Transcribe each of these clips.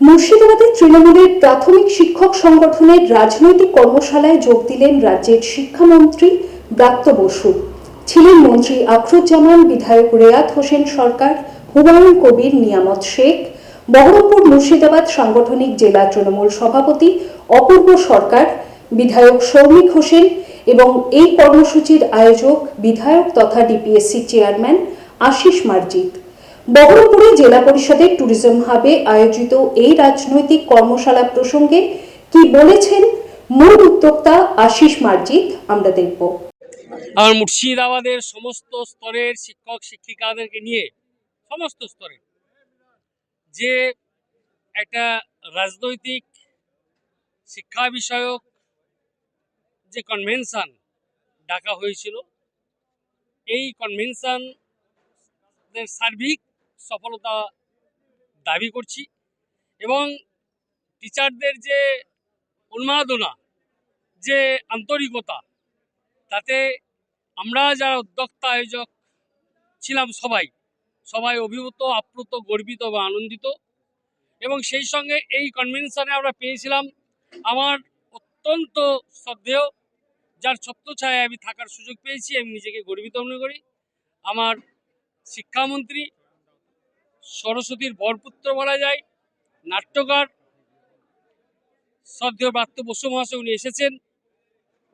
মুর্শিদাবাদের তৃণমূলের প্রাথমিক শিক্ষক সংগঠনের রাজনৈতিক কর্মশালায় যোগ দিলেন রাজ্যের শিক্ষামন্ত্রী ব্রাত্য বসু। ছিলেন মন্ত্রী আখরুজ্জামান, বিধায়ক রেয়াত হোসেন সরকার, হুমায়ুন কবির, নিয়ামত শেখ, বহরমপুর মুর্শিদাবাদ সাংগঠনিক জেলা তৃণমূল সভাপতি অপূর্ব সরকার, বিধায়ক সৌমিক হোসেন এবং এই কর্মসূচির আয়োজক বিধায়ক তথা ডিপিএসসি চেয়ারম্যান আশিস মার্জিত। বহরমপুরে জেলা পরিষদের ট্যুরিজম হাবে আয়োজিত এই রাজনৈতিক কর্মশালা প্রসঙ্গে কি বলেছেন মূল উদ্যোক্তা আশিস মার্জিত, আমরা দেখব। আমার মুর্শিদাবাদের সমস্ত স্তরের শিক্ষক শিক্ষিকাদেরকে নিয়ে সমস্ত স্তরের যে একটা রাজনৈতিক শিক্ষা বিষয়ক যে কনভেনশন ডাকা হয়েছিল, এই কনভেনশন সার্বিক সফলতা দাবি করছি এবং টিচারদের যে উন্মাদনা, যে আন্তরিকতা, তাতে আমরা যারা উদ্যোক্তা আয়োজক ছিলাম সবাই সবাই অভিভূত, আপ্লুত, গর্বিত বা আনন্দিত এবং সেই সঙ্গে এই কনভেনশনে আমরা পেয়েছিলাম আমার অত্যন্ত শ্রদ্ধেয়, যার ছত্রছায়ায় আমি থাকার সুযোগ পেয়েছি, আমি নিজেকে গর্বিত মনে করি। আমার শিক্ষামন্ত্রী সরস্বতীর বরপুত্র বলা যায়। নাট্যকার শ্রদ্ধেয় প্রাপ্ত বসু মহাশয় উনি এসেছেন।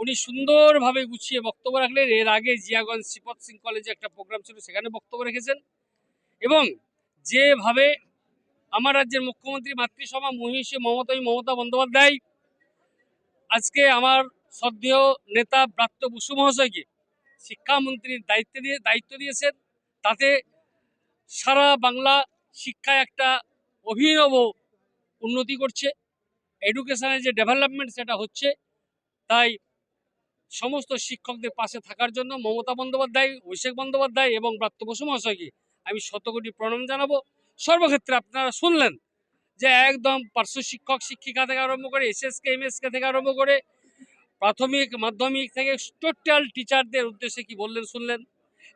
উনি সুন্দরভাবে গুছিয়ে বক্তব্য রাখলেন। এর আগে জিয়াগঞ্জ শ্রীপদ সিং কলেজে একটা প্রোগ্রাম ছিল, সেখানে বক্তব্য রেখেছেন। এবং যেভাবে আমার রাজ্যের মুখ্যমন্ত্রী মাতৃসভা মহিষী মমতাই মমতা বন্দ্যোপাধ্যায়, আজকে আমার শ্রদ্ধেয় নেতা ব্রাত্য বসু মহাশয়কে শিক্ষামন্ত্রীর দায়িত্ব দিয়ে, দায়িত্ব দিয়েছেন। তাতে সারা বাংলা শিক্ষায় একটা অভিনব উন্নতি করছে। এডুকেশনের যে ডেভেলপমেন্ট সেটা হচ্ছে, তাই সমস্ত শিক্ষকদের পাশে থাকার জন্য মমতা বন্দ্যোপাধ্যায়, অভিষেক বন্দ্যোপাধ্যায় এবং ব্রাত্য বসু মহাশয়কে আমি শতকোটি প্রণাম জানাব। সর্বক্ষেত্রে আপনারা শুনলেন যে একদম পার্শ্ব শিক্ষক, শিক্ষিকা থেকে আরম্ভ করে এসএসকে এমএসকে থেকে আরম্ভ করে প্রাথমিক, মাধ্যমিক থেকে টোটাল টিচারদের উদ্দেশ্যে কি বললেন শুনলেন।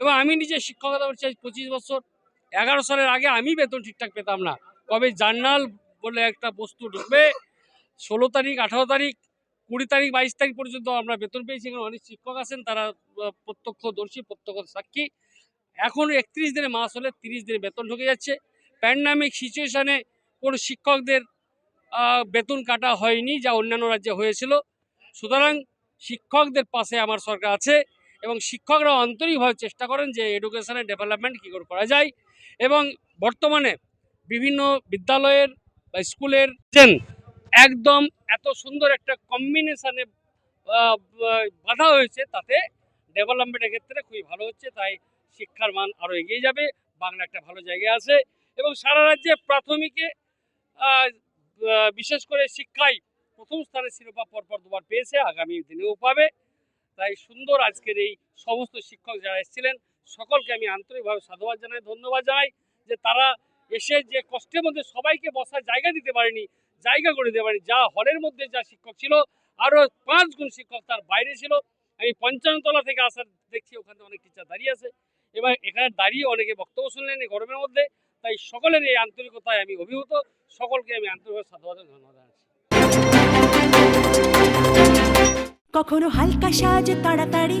এবং আমি নিজে শিক্ষকতা করছি আজ পঁচিশ বছর। এগারো সালের আগে আমি বেতন ঠিকঠাক পেতাম না। কবে জার্নাল বলে একটা বস্তু ঢুকবে, ষোলো তারিখ, আঠারো তারিখ, কুড়ি তারিখ, বাইশ তারিখ পর্যন্ত আমরা বেতন পেয়েছি। এখানে অনেক শিক্ষক আছেন, তারা প্রত্যক্ষদর্শী, প্রত্যক্ষ সাক্ষী। এখন একত্রিশ দিনে মাস হলে তিরিশ দিনে বেতন ঢুকে যাচ্ছে। প্যান্ডামিক সিচুয়েশানে কোনো শিক্ষকদের বেতন কাটা হয়নি যা অন্যান্য রাজ্যে হয়েছিল। সুতরাং শিক্ষকদের পাশে আমার সরকার আছে এবং শিক্ষকরা আন্তরিকভাবে চেষ্টা করেন যে এডুকেশনের ডেভেলপমেন্ট কী করে করা যায়। এবং বর্তমানে বিভিন্ন বিদ্যালয়ের বা স্কুলের একদম এত সুন্দর একটা কম্বিনেশানে বাধা হয়েছে তাতে ডেভেলপমেন্টের ক্ষেত্রে খুবই ভালো হচ্ছে, তাই শিক্ষার মান আরও এগিয়ে যাবে, বাংলা একটা ভালো জায়গায় আছে এবং সারা রাজ্যে প্রাথমিকে বিশেষ করে শিক্ষায় প্রথম স্থানে শিরোপা পরপর দুবার পেয়েছে, আগামী দিনেও পাবে, তাই সুন্দর আজকের এই সমস্ত শিক্ষক যারা এসেছিলেন সকলকে আমি আন্তরিকভাবে সাধুবাদ জানাই, ধন্যবাদ জানাই যে তারা এসে যে কষ্টের মধ্যে সবাইকে বসার জায়গা দিতে পারেনি, জায়গা করে দিতে পারেনি। যা হলের মধ্যে যা শিক্ষক ছিল আরও পাঁচ গুণ শিক্ষক তার বাইরে ছিল। আমি পঞ্চান্ন তলা থেকে আসার দেখছি ওখানে অনেক টিচার দাঁড়িয়ে আছে। এবার এখানে দাঁড়িয়ে অনেকে বক্তব্য শুনলেন এই গরমের মধ্যে, তাই সকলের এই আন্তরিকতায় আমি অভিভূত। সকলকে আমি আন্তরিকভাবে সাধুবাদ ধন্যবাদ জানাচ্ছি। কখনো হালকা সাজ তাড়াতাড়ি